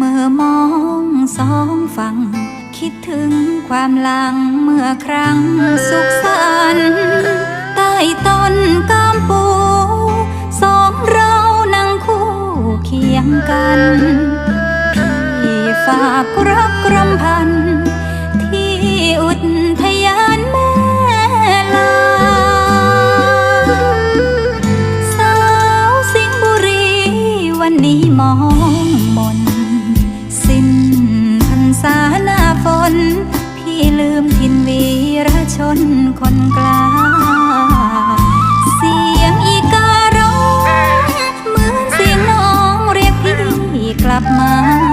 เมื่อมองสองฝั่ง คิดถึงความหลังเมื่อครั้งสุขสันต์ใต้ต้นกามปู สองเรานั่งคู่เคียงกัน พี่ฝากรักรำพัน ระชนคนกล้าเสียงอีการ้อง เหมือนเสียงน้องเรียกพี่กลับมา